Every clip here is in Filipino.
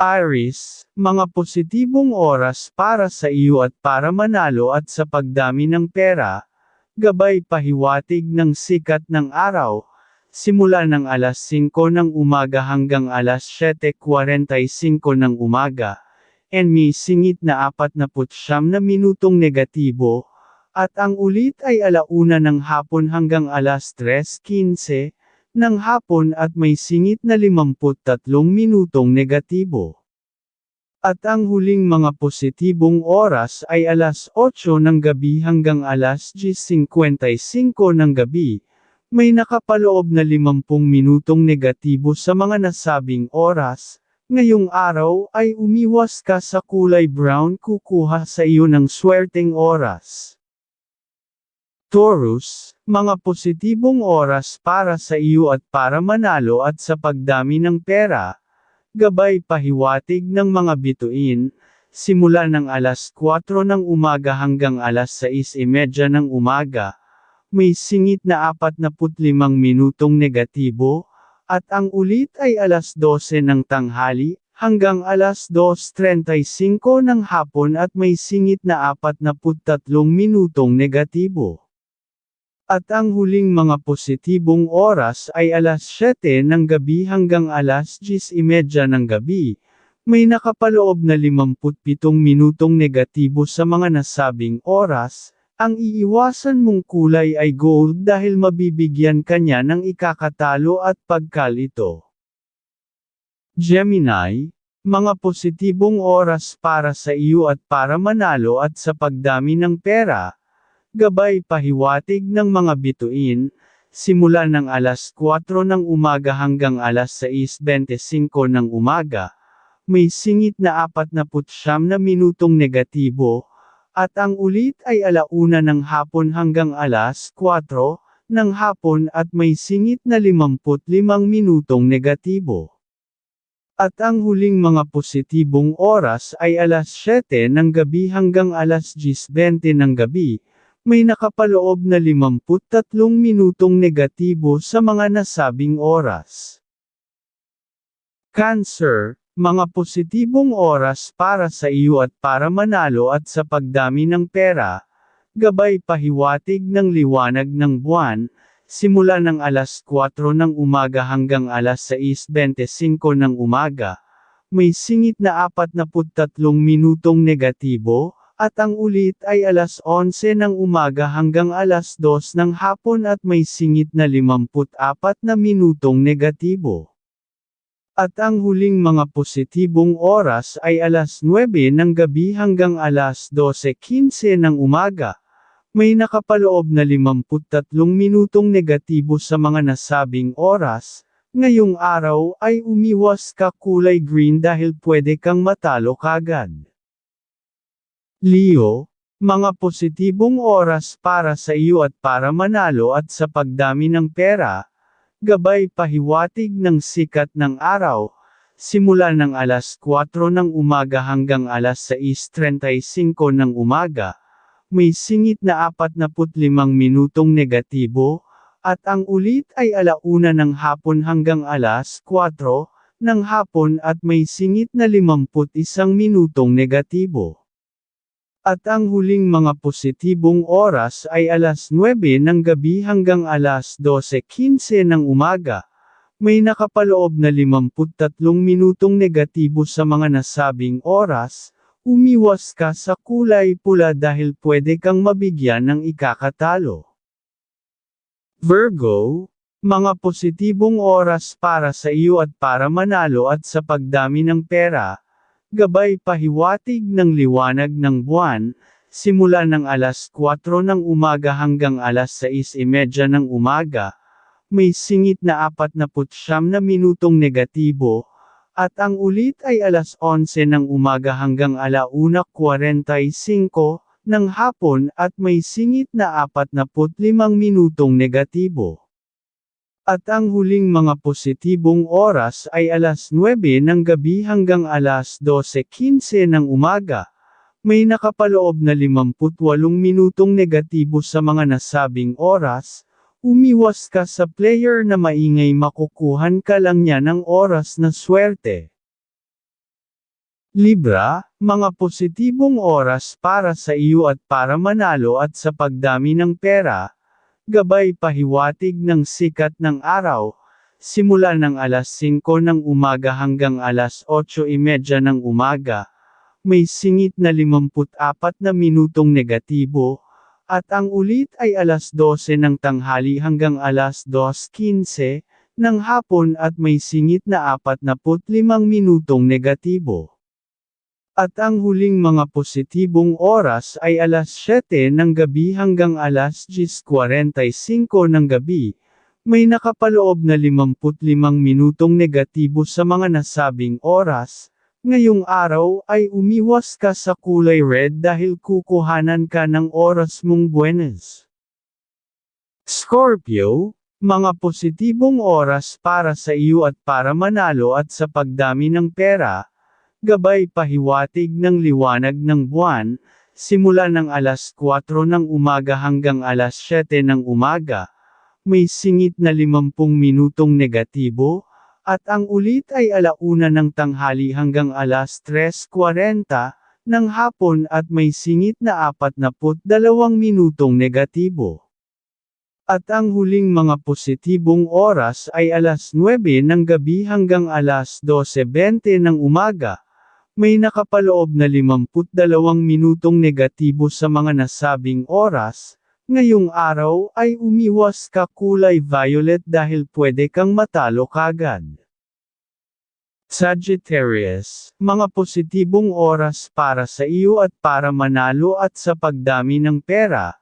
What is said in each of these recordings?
Aries, mga positibong oras para sa iyo at para manalo at sa pagdami ng pera, gabay pahiwatig ng sikat ng araw, simula ng alas 5 ng umaga hanggang alas 7.45 ng umaga, and may singit na 49 na minutong negatibo, at ang ulit ay alauna ng hapon hanggang alas 3.15, ng hapon at may singit na 53 minutong negatibo. At ang huling mga positibong oras ay alas 8 ng gabi hanggang alas 10.55 ng gabi, may nakapaloob na 50 minutong negatibo sa mga nasabing oras, ngayong araw ay umiwas ka sa kulay brown kukuha sa iyo ng swerteng oras. Taurus, mga positibong oras para sa iyo at para manalo at sa pagdami ng pera, gabay pahiwatig ng mga bituin, simula ng alas 4 ng umaga hanggang alas 6.30 ng umaga, may singit na 45 minutong negatibo, at ang ulit ay alas 12 ng tanghali, hanggang alas 2.35 ng hapon at may singit na 43 minutong negatibo. At ang huling mga positibong oras ay alas 7 ng gabi hanggang alas 10.30 ng gabi. May nakapaloob na 57 minutong negatibo sa mga nasabing oras. Ang iiwasan mong kulay ay gold dahil mabibigyan kanya ng ikakatalo at pagkalito. Gemini, mga positibong oras para sa iyo at para manalo at sa pagdami ng pera, Gabay pahiwatig ng mga bituin, simula ng alas 4 ng umaga hanggang alas 6.25 ng umaga, may singit na 49 na minutong negatibo, at ang ulit ay alauna ng hapon hanggang alas 4 ng hapon at may singit na 55 minutong negatibo. At ang huling mga positibong oras ay alas 7 ng gabi hanggang alas 10.20 ng gabi, may nakapaloob na 53 minutong negatibo sa mga nasabing oras. Cancer, mga positibong oras para sa iyo at para manalo at sa pagdami ng pera, gabay pahiwatig ng liwanag ng buwan, simula ng alas 4 ng umaga hanggang alas 6.25 ng umaga, may singit na 43 minutong negatibo, at ang ulit ay alas 11 ng umaga hanggang alas 2 ng hapon at may singit na 54 na minutong negatibo. At ang huling mga positibong oras ay alas 9 ng gabi hanggang alas 12.15 ng umaga. May nakapaloob na 53 minutong negatibo sa mga nasabing oras, ngayong araw ay umiwas ka kulay green dahil pwede kang matalo kagad. Leo, mga positibong oras para sa iyo at para manalo at sa pagdami ng pera, gabay pahiwatig ng sikat ng araw, simula ng alas 4 ng umaga hanggang alas 6.35 ng umaga, may singit na 45 minutong negatibo, at ang ulit ay alauna ng hapon hanggang alas 4 ng hapon at may singit na 51 minutong negatibo. At ang huling mga positibong oras ay alas 9 ng gabi hanggang alas 12.15 ng umaga. May nakapaloob na 53 minutong negatibo sa mga nasabing oras, umiwas ka sa kulay pula dahil pwede kang mabigyan ng ikakatalo. Virgo, mga positibong oras para sa iyo at para manalo at sa pagdami ng pera, Gabay pahiwatig ng liwanag ng buwan, simula ng alas 4 ng umaga hanggang alas 6.30 ng umaga, may singit na 49 na minutong negatibo, at ang ulit ay alas 11 ng umaga hanggang alauna 45 ng hapon at may singit na 45 minutong negatibo. At ang huling mga positibong oras ay alas 9 ng gabi hanggang alas 12.15 ng umaga. May nakapaloob na 58 minutong negatibo sa mga nasabing oras, umiwas ka sa player na maingay makukuhan ka lang niya ng oras na swerte. Libra, mga positibong oras para sa iyo at para manalo at sa pagdami ng pera, gabay pahiwatig ng sikat ng araw, simula ng alas 5 ng umaga hanggang alas 8.30 ng umaga, may singit na 54 na minutong negatibo, at ang ulit ay alas 12 ng tanghali hanggang alas 2.15 ng hapon at may singit na 45 minutong negatibo. At ang huling mga positibong oras ay alas 7 ng gabi hanggang alas 10.45 ng gabi. May nakapaloob na 55 minutong negatibo sa mga nasabing oras. Ngayong araw ay umiwas ka sa kulay red dahil kukuhanan ka ng oras mong buenas. Scorpio, mga positibong oras para sa iyo at para manalo at sa pagdami ng pera, gabay pahiwatig ng liwanag ng buwan, simula ng alas 4 ng umaga hanggang alas 7 ng umaga, may singit na 50 minutong negatibo, at ang ulit ay alauna ng tanghali hanggang alas 3.40 ng hapon at may singit na 42 minutong negatibo. At ang huling mga positibong oras ay alas 9 ng gabi hanggang alas 12.20 ng umaga, may nakapaloob na 52 minutong negatibo sa mga nasabing oras, ngayong araw ay umiwas ka kulay violet dahil pwede kang matalo kagad. Sagittarius, mga positibong oras para sa iyo at para manalo at sa pagdami ng pera,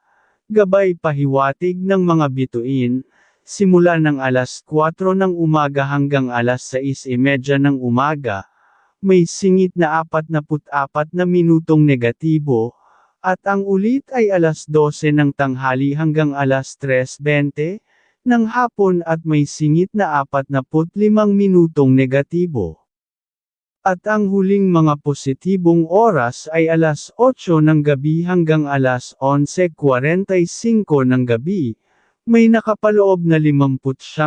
gabay pahiwatig ng mga bituin, simula ng alas 4 ng umaga hanggang alas 6.30 ng umaga, may singit na 44 na minutong negatibo, at ang ulit ay alas 12 ng tanghali hanggang alas 3.20 ng hapon at may singit na 45 minutong negatibo. At ang huling mga positibong oras ay alas 8 ng gabi hanggang alas 11.45 ng gabi, may nakapaloob na 59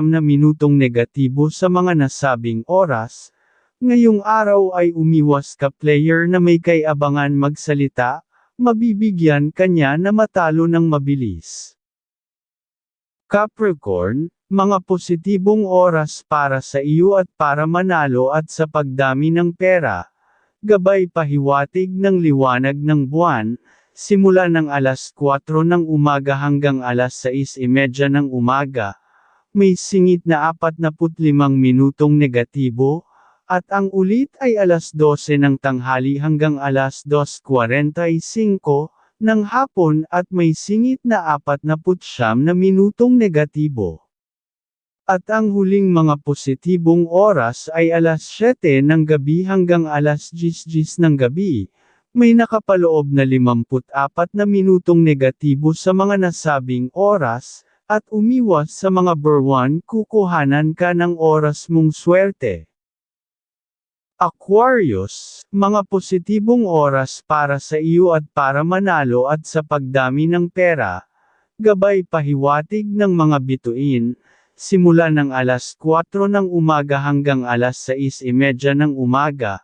na minutong negatibo sa mga nasabing oras, Ngayong araw ay umiwas ka player na may kaiabangan magsalita, mabibigyan kanya na matalo ng mabilis. Capricorn, mga positibong oras para sa iyo at para manalo at sa pagdami ng pera, gabay pahiwatig ng liwanag ng buwan, simula ng alas 4 ng umaga hanggang alas 6.30 ng umaga, may singit na 45 minutong negatibo, at ang ulit ay alas 12 ng tanghali hanggang alas 2.45 ng hapon at may singit na 49 na minutong negatibo. At ang huling mga positibong oras ay alas 7 ng gabi hanggang alas 10 ng gabi, may nakapaloob na 54 na minutong negatibo sa mga nasabing oras, at umiwas sa mga berwan kukuhanan ka ng oras mong swerte. Aquarius, mga positibong oras para sa iyo at para manalo at sa pagdami ng pera, gabay pahiwatig ng mga bituin, simula ng alas 4 ng umaga hanggang alas 6.30 ng umaga,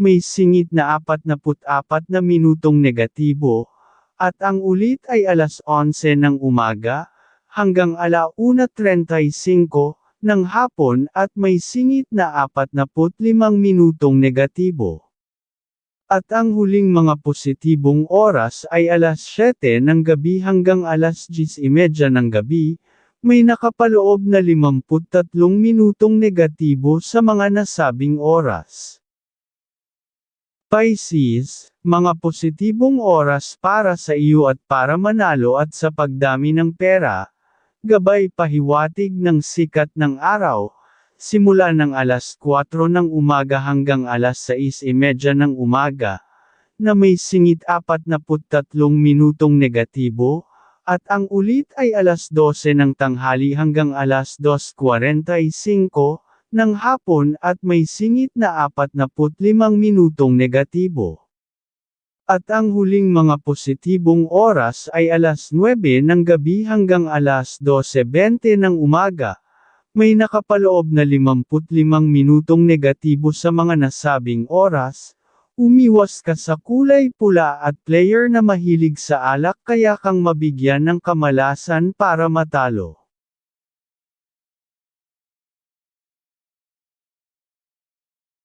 may singit na 44 na minutong negatibo, at ang ulit ay alas 11 ng umaga, hanggang alauna 35, ng hapon at may singit na 45 minutong negatibo. At ang huling mga positibong oras ay alas 7 ng gabi hanggang alas 10.30 ng gabi, may nakapaloob na 53 minutong negatibo sa mga nasabing oras. Pisces, mga positibong oras para sa iyo at para manalo at sa pagdami ng pera, Gabay pahiwatig ng sikat ng araw, simula ng alas 4 ng umaga hanggang alas 6.30 ng umaga, na may singit 43 minutong negatibo, at ang ulit ay alas 12 ng tanghali hanggang alas 2.45 ng hapon at may singit na 45 minutong negatibo. At ang huling mga positibong oras ay alas 9 ng gabi hanggang alas 12.20 ng umaga. May nakapaloob na 55 minutong negatibo sa mga nasabing oras, Umiwas ka sa kulay pula at player na mahilig sa alak kaya kang mabigyan ng kamalasan para matalo.